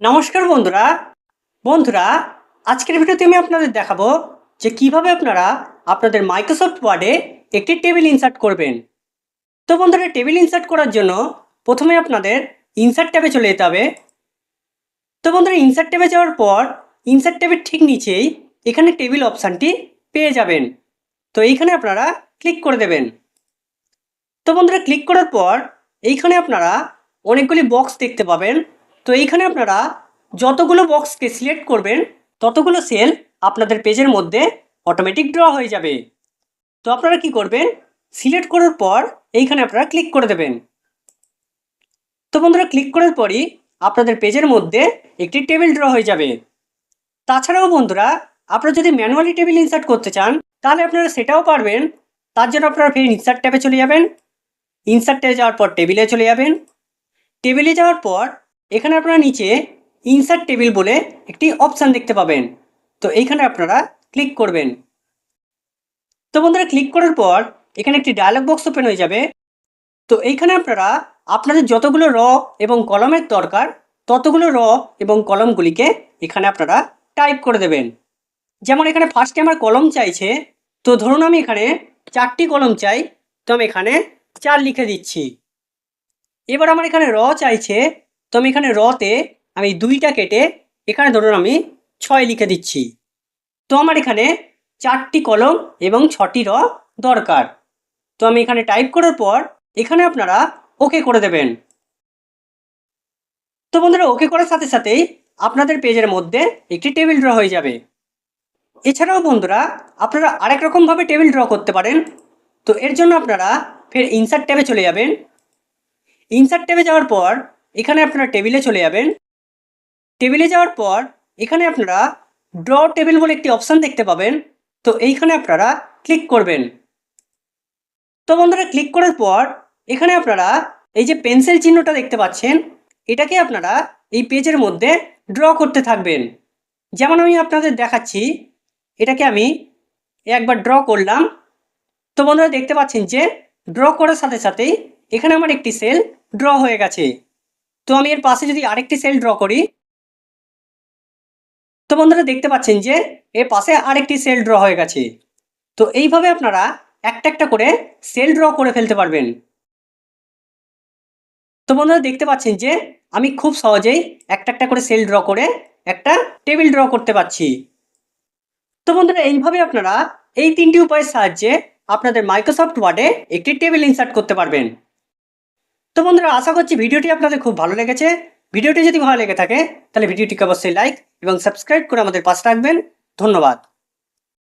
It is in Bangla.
নমস্কার বন্ধুরা। বন্ধুরা, আজকের ভিডিওতে আমি আপনাদের দেখাবো যে কীভাবে আপনারা আপনাদের মাইক্রোসফট ওয়ার্ডে একটি টেবিল ইনসার্ট করবেন। তো বন্ধুরা টেবিল ইনসার্ট করার জন্য প্রথমে আপনাদের ইনসার্ট ট্যাবে চলে যেতে হবে। তো বন্ধুরা ইনসার্ট ট্যাবে যাওয়ার পর ইনসার্ট ট্যাবের ঠিক নিচেই এখানে টেবিল অপশানটি পেয়ে যাবেন। তো এইখানে আপনারা ক্লিক করে দেবেন। তো বন্ধুরা ক্লিক করার পর এইখানে আপনারা অনেকগুলি বক্স দেখতে পাবেন। তো এইখানে আপনারা যতগুলো বক্সকে সিলেক্ট করবেন, ততগুলো সেল আপনাদের পেজের মধ্যে অটোমেটিক ড্র হয়ে যাবে। তো আপনারা কি করবেন? সিলেক্ট করার পর এইখানে আপনারা ক্লিক করে দেবেন। তো বন্ধুরা ক্লিক করার পরই আপনাদের পেজের মধ্যে একটি টেবিল ড্র হয়ে যাবে। তাছাড়াও বন্ধুরা, আপনারা যদি ম্যানুয়ালি টেবিল ইনসার্ট করতে চান, তাহলে আপনারা সেটাও পারবেন। তার জন্য আপনারা ফের ইনসার্ট ট্যাবে চলে যাবেন। ইনসার্ট ট্যাবে যাওয়ার পর টেবিলে চলে যাবেন। টেবিলে যাওয়ার পর এখানে আপনারা নিচে ইনসার্ট টেবিল বলে একটি অপশান দেখতে পাবেন। তো এইখানে আপনারা ক্লিক করবেন। তো বন্ধুরা ক্লিক করার পর এখানে একটি ডায়লগ বক্স ওপেন হয়ে যাবে। তো এইখানে আপনারা আপনাদের যতগুলো র এবং কলমের দরকার ততগুলো র এবং কলমগুলিকে এখানে আপনারা টাইপ করে দেবেন। যেমন এখানে ফার্স্টে আমার কলম চাইছে, তো ধরুন আমি এখানে চারটি কলম চাই, তো আমি এখানে চার লিখে দিচ্ছি। এবার আমার এখানে র চাইছে তো আমি এখানে রতে আমি দুইটা কেটে এখানে ধরুন আমি ছয় লিখে দিচ্ছি। তো আমার এখানে চারটি কলম এবং ছটি র দরকার। তো আমি এখানে টাইপ করার পর এখানে আপনারা ওকে করে দেবেন। তো বন্ধুরা ওকে করার সাথে সাথেই আপনাদের পেজের মধ্যে একটি টেবিল ড্র হয়ে যাবে। এছাড়াও বন্ধুরা আপনারা আরেক রকমভাবে টেবিল ড্র করতে পারেন। তো এর জন্য আপনারা ফের ইনসার্ট ট্যাবে চলে যাবেন। ইনসার্ট ট্যাবে যাওয়ার পর এখানে আপনারা টেবিলে চলে যাবেন। টেবিলে যাওয়ার পর এখানে আপনারা ড্র টেবিল বলে একটি অপশান দেখতে পাবেন। তো এইখানে আপনারা ক্লিক করবেন। তো বন্ধুরা ক্লিক করার পর এখানে আপনারা এই যে পেন্সিল চিহ্নটা দেখতে পাচ্ছেন, এটাকে আপনারা এই পেজের মধ্যে ড্র করতে থাকবেন। যেমন আমি আপনাদের দেখাচ্ছি, এটাকে আমি একবার ড্র করলাম। তো বন্ধুরা দেখতে পাচ্ছেন যে ড্র করার সাথে সাথেই এখানে আমার একটি সেল ড্র হয়ে গেছে। তো আমি এর পাশে যদি আরেকটি সেল ড্র করি, তো বন্ধুরা দেখতে পাচ্ছেন যে এর পাশে আরেকটি সেল ড্র হয়ে গেছে। তো এইভাবে আপনারা একটা একটা করে সেল ড্র করে ফেলতে পারবেন। তো বন্ধুরা দেখতে পাচ্ছেন যে আমি খুব সহজেই একটা একটা করে সেল ড্র করে একটা টেবিল ড্র করতে পারছি। তো বন্ধুরা এইভাবে আপনারা এই তিনটি উপায়ের সাহায্যে আপনাদের মাইক্রোসফট ওয়ার্ডে একটি টেবিল ইনসার্ট করতে পারবেন। তো বন্ধুরা, আশা করছি ভিডিওটি আপনাদের খুব ভালো লেগেছে। ভিডিওটি যদি ভালো লেগে থাকে, তাহলে ভিডিওটিকে অবশ্যই লাইক এবং সাবস্ক্রাইব করে আমাদের পাশে রাখবেন ধন্যবাদ।